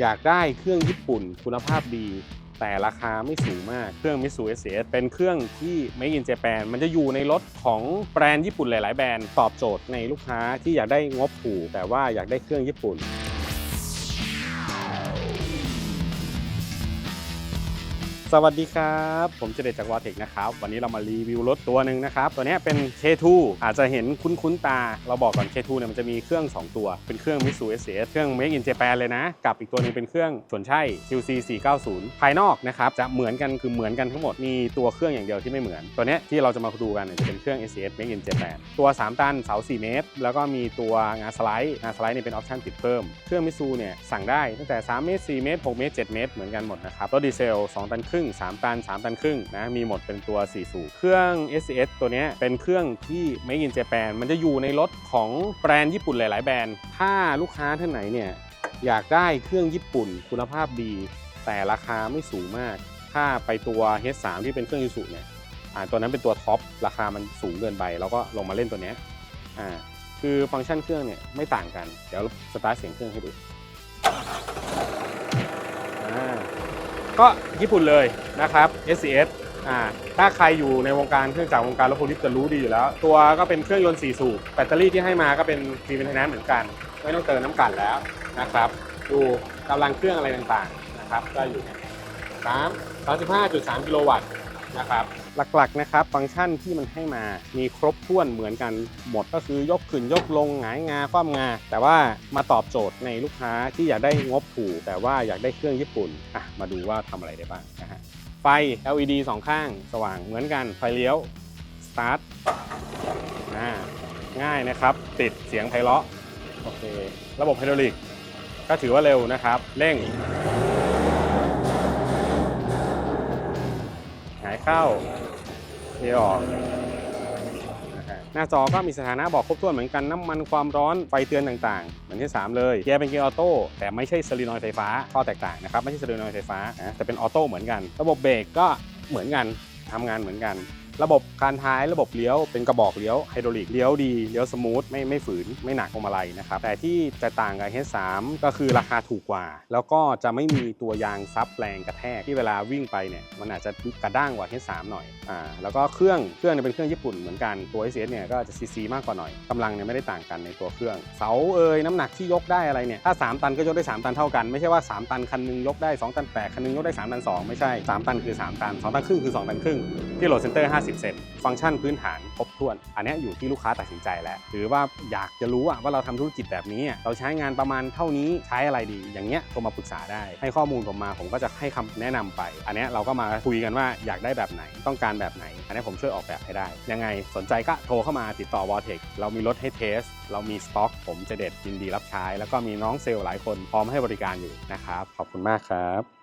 อยากได้เครื่องญี่ปุ่นคุณภาพดี แต่ราคาไม่สูงมากเครื่อง Mitsu s s เป็นเครื่องที่ Made in Japan มันจะอยู่ในรถของแบรนด์ญี่ปุ่นหลาย ๆ แบรนด์ตอบโจทย์ในลูกค้าที่อยากได้งบถูกแต่ว่าอยากได้เครื่องญี่ปุ่น สวัสดีครับ ผมเจเดจากวอเทคนะครับ วันนี้เรามารีวิวรถตัวหนึ่งนะครับ ตัวนี้เป็น K2 อาจจะเห็นคุ้นๆตา เราบอกก่อน K2 เนี่ยมันจะมีเครื่อง 2 ตัว เป็นเครื่อง Mitsu s s เครื่อง Make in Japan เลยนะ กับอีกตัวหนึงเป็นเครื่องส่วนใช่ QC 490ภายนอกนะครับ จะเหมือนกันคือเหมือนกันทั้งหมด มีตัวเครื่องอย่างเดียวที่ไม่เหมือน ตัวนี้ที่เราจะมาดูกันเนี่ยจะเป็นเครื่อง s s Make in Japan ตัว 3 ตันเสา 4 เมตร แล้วก็มีตัวงาสไลด์งาสไลด์เนี่ยเป็นออปชั่นติดเพิ่ม เครื่อง Mitsu เนี่ยสั่งได้ตั้งแต่3เมตร4เมตร6เมตร7เมตรเหมือนกันหมดนะครับรถดีเซล 2 ตันครึ่ง3 ตัน 3 ตันครึ่งนะมีหมดเป็นตัว 4 สูบเครื่อง SCS ตัวนี้เป็นเครื่องที่ Made in Japan มันจะอยู่ในรถของแบรนด์ญี่ปุ่นหลาย ๆ แบรนด์ถ้าลูกค้าท่านไหนเนี่ยอยากได้เครื่องญี่ปุ่นคุณภาพดี แต่ราคาไม่สูงมาก ถ้าไปตัว H3 ที่เป็นเครื่องยูสุเนี่ยอ่าตัวนั้นเป็นตัวท็อปราคามันสูงเกินไปเราก็ลงมาเล่นตัวนี้อ่าคือฟังก์ชันเครื่องเนี่ยไม่ต่างกัน เดี๋ยวสตาร์ทเสียงเครื่องให้ดู ก็ญี่ปุ่นเลยนะครับ SCS อ่าถ้าใครอยู่ในวงการเครื่องจักรวงการรถโพลิสจะรู้ดีอยู่แล้ว ตัวก็เป็นเครื่องยนต์4สูบแบตเตอรี่ที่ให้มาก็เป็นฟรีเป็นไทนเหมือนกัน ไม่ต้องเติมน้ำกลั่นแล้วนะครับ ดูกำลังเครื่องอะไรต่างๆนะครับก็อยู่สามสามสิบห้าจุดสามกิโลวัตต์นะครับ หลักๆนะครับฟังก์ชันที่มันให้มามีครบถ้วนเหมือนกันหมดก็คือยกขึ้นยกลงหงายงาคว่ำงา แต่ว่ามาตอบโจทย์ในลูกค้าที่อยากได้งบถูกแต่ว่าอยากได้เครื่องญี่ปุ่นอะมาดูว่าทำอะไรได้บ้างนะฮะไฟ LED สองข้างสว่างเหมือนกันไฟเลี้ยวสตาร์ทอ่าง่ายนะครับ ติดเสียงไพเราะโอเค ระบบไฮดรอลิกก็ถือว่าเร็วนะครับ เร่งายเข้าเทออกหน้าจอก็มีสถานะบอกครบถ้วนเหมือนกันน้ำมันความร้อนไฟเตือนต่างๆ เหมือนที่ 3 เลยเกียร์เป็นเกียร์ออโต้แต่ไม่ใช่สลีนอยไฟฟ้าข้อแตกต่างนะครับ ไม่ใช่สลีนอยไฟฟ้านะแต่เป็นออโต้เหมือนกัน ระบบเบรกก็เหมือนกันทำงานเหมือนกัน ระบบการท้ายระบบเลี้ยวเป็นกระบอกเลี้ยวไฮดรอลิกเลี้ยวดีเลี้ยวสมูทไม่ไม่ฝืนไม่หนักพวงมาลัยนะครับแต่ที่จะต่างกับ H3 ก็คือราคาถูกกว่า แล้วก็จะไม่มีตัวยางซับแรงกระแทกที่เวลาวิ่งไปเนี่ยมันอาจจะกระด้างกว่า H3 หน่อยอ่าแล้วก็เครื่องเครื่องเนี่ยเป็นเครื่องญี่ปุ่นเหมือนกันตัว s เนี่ยก็จะซีซีมากกว่าหน่อยกำลังเนี่ยไม่ได้ต่างกันในตัวเครื่อง เสาเอ่ยน้ำหนักที่ยกได้อะไรเนี่ยถ้า 3 ตันก็ยกได้ 3 ตันเท่ากันไม่ใช่ว่า 3 ตันคันหนึงยกได้ 2 ตัน8คันหนึงยกได้3ตัน2ไม่ใช่ 3 ตันคือ 3 ตัน 2 ตันครึ่งคือ 2 ตันครึ่งที่โหลดเซ็นเตอร์50 เซนฟังก์ชันพื้นฐานครบถ้วน อันนี้อยู่ที่ลูกค้าตัดสินใจแล้ว หรือว่าอยากจะรู้ว่าเราทำธุรกิจแบบนี้ เราใช้งานประมาณเท่านี้ใช้อะไรดี อย่างเงี้ยโทรมาปรึกษาได้ ให้ข้อมูลผมมาผมก็จะให้คำแนะนำไป อันนี้เราก็มาคุยกันว่าอยากได้แบบไหนต้องการแบบไหน อันนี้ผมช่วยออกแบบให้ได้ ยังไงสนใจก็โทรเข้ามาติดต่อวอเทคเรามีรถให้เทส เรามีสต็อก ผมจะเด็ดยินดีรับใช้ แล้วก็มีน้องเซลล์หลายคนพร้อมให้บริการอยู่นะครับขอบคุณมากครับ